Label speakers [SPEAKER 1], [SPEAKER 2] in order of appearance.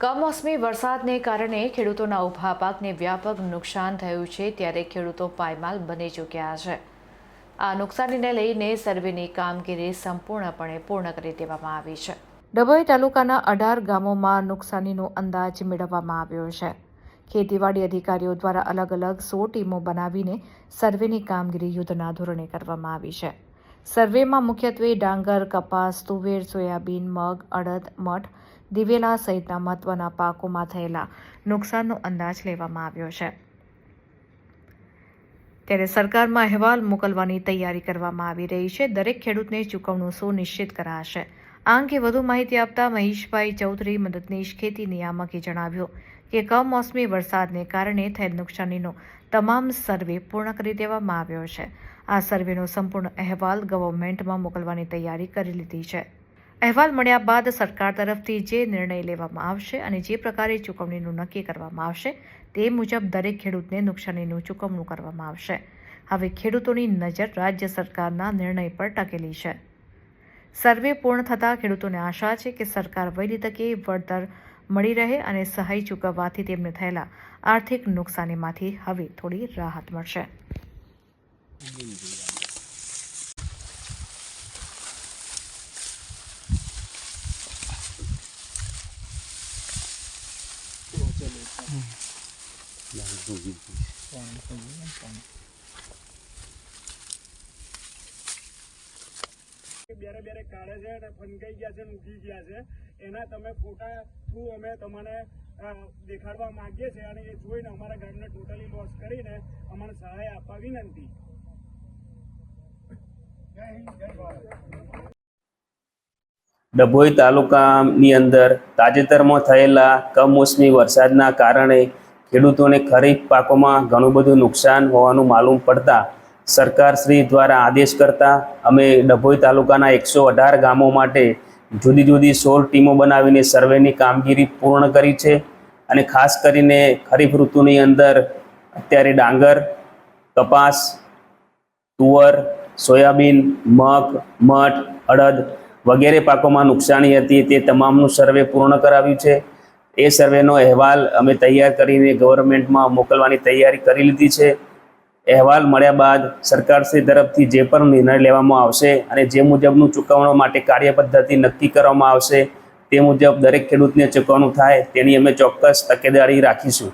[SPEAKER 1] કમોસમી વરસાદને કારણે ખેડૂતોના ઊભા પાકને વ્યાપક નુકસાન થયું છે, ત્યારે ખેડૂતો પાયમાલ બની ચૂક્યા છે. આ નુકસાનીને લઈને સર્વેની કામગીરી સંપૂર્ણપણે પૂર્ણ કરી દેવામાં આવી છે. ડભોઈ તાલુકાના અઢાર ગામોમાં નુકસાનીનો અંદાજ મેળવવામાં આવ્યો છે. ખેતીવાડી અધિકારીઓ દ્વારા અલગ અલગ સો ટીમો બનાવીને સર્વેની કામગીરી યુદ્ધના ધોરણે કરવામાં આવી છે. સર્વેમાં મુખ્યત્વે ડાંગર, કપાસ, તુવેર, સોયાબીન, મગ, અડદ, મઠ દિવેલા સહિતના મહત્વના પાકોમાં થયેલા નુકસાનનો અંદાજ લેવામાં આવ્યો છે. ત્યારે સરકારમાં અહેવાલ મોકલવાની તૈયારી કરવામાં આવી રહી છે. દરેક ખેડૂતને ચૂકવણું સુનિશ્ચિત કરાશે. આ અંગે વધુ માહિતી આપતા મહેશભાઈ ચૌધરી મદદનીશ ખેતી નિયામકે જણાવ્યું કે, કમોસમી વરસાદને કારણે થયેલ નુકસાનીનો તમામ સર્વે પૂર્ણ કરી દેવામાં આવ્યો છે. આ સર્વેનો સંપૂર્ણ અહેવાલ ગવર્મેન્ટમાં મોકલવાની તૈયારી કરી લીધી છે. અહેવાલ મળ્યા બાદ સરકાર તરફથી જે નિર્ણય લેવામાં આવશે અને જે પ્રકારે ચૂકવણીનું નક્કી કરવામાં આવશે, તે મુજબ દરેક ખેડૂતને નુકસાનીનું ચૂકવણું કરવામાં આવશે. હવે ખેડૂતોની નજર રાજ્ય સરકારના નિર્ણય પર ટકેલી છે. સર્વે પૂર્ણ થતાં ખેડૂતોને આશા છે કે સરકાર વહેલી તકે વળતર મળી રહે અને સહાય ચૂકવવાથી તેમને થયેલા આર્થિક નુકસાનીમાંથી હવે થોડી રાહત મળશે.
[SPEAKER 2] બેરે બેરે કાઢે છે અને ફનકાઈ ગયા છે, મૂકી ગયા છે. એના તમે ફોટા થ્રુ અમે તમને દેખાડવા માંગીએ છીએ અને એ જોઈને અમારા ગામને ટોટલી લોસ કરીને અમને સહાય આપવા વિનંતી જય હિન્દ, જય ભારત.
[SPEAKER 3] ડભોઈ તાલુકાની અંદર તાજેતરમાં થયેલા કમોસમી વરસાદના કારણે ખેડૂતોને ખરીફ પાકોમાં ઘણું બધું નુકસાન હોવાનું માલુમ પડતા સરકારશ્રી દ્વારા આદેશ કરતા અમે ડભોઈ તાલુકાના એકસો અઢાર ગામો માટે જુદી જુદી સોળ ટીમો બનાવીને સર્વેની કામગીરી પૂર્ણ કરી છે અને ખાસ કરીને ખરીફ ઋતુની અંદર અત્યારે ડાંગર, કપાસ, તુવર, સોયાબીન, મગ, મઠ, અડદ વગેરે પાકોમાં નુકસાની હતી, તે તમામનું સર્વે પૂર્ણ કરાવ્યું છે. એ સર્વેનો અહેવાલ અમે તૈયાર કરીને ગવર્મેન્ટમાં મોકલવાની તૈયારી કરી લીધી છે. અહેવાલ મળ્યા બાદ સરકારશ્રી તરફથી જે પણ નિર્ણય લેવામાં આવશે અને જે મુજબનું ચૂકવણો માટે કાર્યપદ્ધતિ નક્કી કરવામાં આવશે, તે મુજબ દરેક ખેડૂતને ચૂકવણું થાય તેની અમે ચોક્કસ તકેદારી રાખીશું.